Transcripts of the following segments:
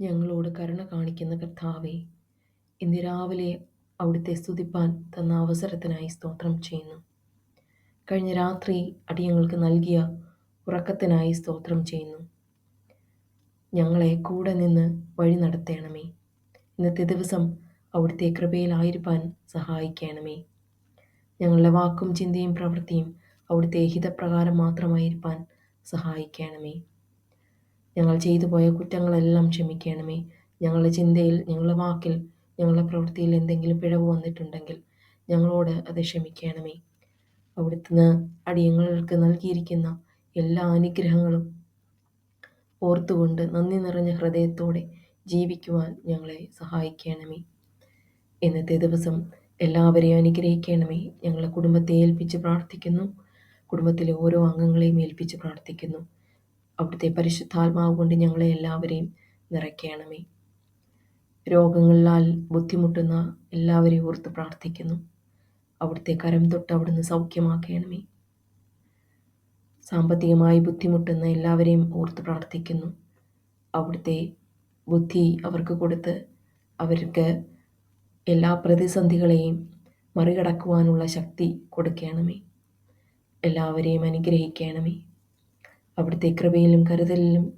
ഞങ്ങളോട് കരുണ കാണിക്കുന്ന കർത്താവെ ഇന്ന് രാവിലെ അവിടുത്തെ സ്തുതിപ്പാൻ തന്ന അവസരത്തിനായി സ്തോത്രം ചെയ്യുന്നു. കഴിഞ്ഞ രാത്രി അടിയങ്ങൾക്ക് നൽകിയ ഉറക്കത്തിനായി സ്തോത്രം ചെയ്യുന്നു. ഞങ്ങളെ കൂടെ നിന്ന് വഴി നടത്തണമേ. ഇന്നത്തെ ദിവസം അവിടുത്തെ കൃപയിലായിരിക്കാൻ സഹായിക്കണമേ. ഞങ്ങളുടെ വാക്കും ചിന്തയും പ്രവൃത്തിയും അവിടുത്തെ ഹിതപ്രകാരം മാത്രമായിരിക്കാൻ സഹായിക്കണമേ. ഞങ്ങൾ ചെയ്തു പോയ കുറ്റങ്ങളെല്ലാം ക്ഷമിക്കണമേ. ഞങ്ങളുടെ ചിന്തയിൽ ഞങ്ങളുടെ വാക്കിൽ ഞങ്ങളുടെ പ്രവൃത്തിയിൽ എന്തെങ്കിലും പിഴവ് വന്നിട്ടുണ്ടെങ്കിൽ ഞങ്ങളോട് അത് ക്ഷമിക്കണമേ. അവിടുന്ന് അടിയങ്ങൾക്ക് നൽകിയിരിക്കുന്ന എല്ലാ അനുഗ്രഹങ്ങളും ഓർത്തുകൊണ്ട് നന്ദി നിറഞ്ഞ ഹൃദയത്തോടെ ജീവിക്കുവാൻ ഞങ്ങളെ സഹായിക്കണമേ. ഇന്നത്തെ ദിവസം എല്ലാവരെയും അനുഗ്രഹിക്കണമേ. ഞങ്ങളെ കുടുംബത്തെ ഏൽപ്പിച്ച് പ്രാർത്ഥിക്കുന്നു. കുടുംബത്തിലെ ഓരോ അംഗങ്ങളെയും ഏൽപ്പിച്ച് പ്രാർത്ഥിക്കുന്നു. അവിടുത്തെ പരിശുദ്ധാത്മാവ് കൊണ്ട് ഞങ്ങളെ എല്ലാവരെയും നിറയ്ക്കണമേ. രോഗങ്ങളാൽ ബുദ്ധിമുട്ടുന്ന എല്ലാവരെയും ഓർത്ത് പ്രാർത്ഥിക്കുന്നു. അവിടുത്തെ കരം തൊട്ട് അവിടുന്ന് സൗഖ്യമാക്കണമേ. സാമ്പത്തികമായി ബുദ്ധിമുട്ടുന്ന എല്ലാവരെയും ഓർത്ത് പ്രാർത്ഥിക്കുന്നു. അവിടുത്തെ ബുദ്ധി അവർക്ക് കൊടുത്ത് അവർക്ക് എല്ലാ പ്രതിസന്ധികളെയും മറികടക്കുവാനുള്ള ശക്തി കൊടുക്കണമേ. എല്ലാവരെയും അനുഗ്രഹിക്കണമേ. അവിടുത്തെ കൃപയിലും കരുതലിലും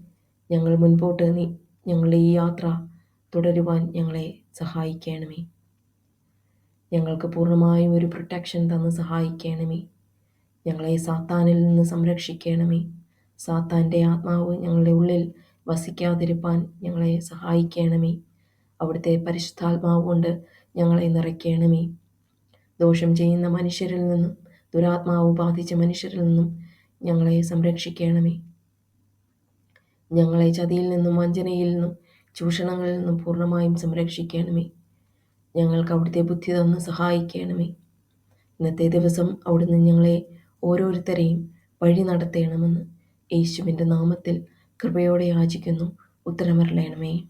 ഞങ്ങൾ മുൻപോട്ട് നീ ഞങ്ങളുടെ ഈ യാത്ര തുടരുവാൻ ഞങ്ങളെ സഹായിക്കണമേ. ഞങ്ങൾക്ക് പൂർണമായും ഒരു പ്രൊട്ടക്ഷൻ തന്ന് സഹായിക്കണമേ. ഞങ്ങളെ സാത്താനിൽ നിന്ന് സംരക്ഷിക്കണമേ. സാത്താന്റെ ആത്മാവ് ഞങ്ങളുടെ ഉള്ളിൽ വസിക്കാതിരുപ്പാൻ ഞങ്ങളെ സഹായിക്കണമേ. അവിടുത്തെ പരിശുദ്ധാത്മാവ് കൊണ്ട് ഞങ്ങളെ നിറയ്ക്കണമേ. ദോഷം ചെയ്യുന്ന മനുഷ്യരിൽ നിന്നും ദുരാത്മാവ് ബാധിച്ച മനുഷ്യരിൽ നിന്നും ഞങ്ങളെ സംരക്ഷിക്കണമേ. ഞങ്ങളെ ചതിയിൽ നിന്നും വഞ്ചനയിൽ നിന്നും ചൂഷണങ്ങളിൽ നിന്നും പൂർണമായും സംരക്ഷിക്കണമേ. ഞങ്ങൾക്ക് അവിടുത്തെ ബുദ്ധി തന്ന് സഹായിക്കണമേ. ഇന്നത്തെ ദിവസം അവിടുന്ന് ഞങ്ങളെ ഓരോരുത്തരെയും വഴി നടത്തണമെന്ന് യേശുവിന്റെ നാമത്തിൽ കൃപയോടെ യാചിക്കുന്നു. ഉത്തരമരളയണമേ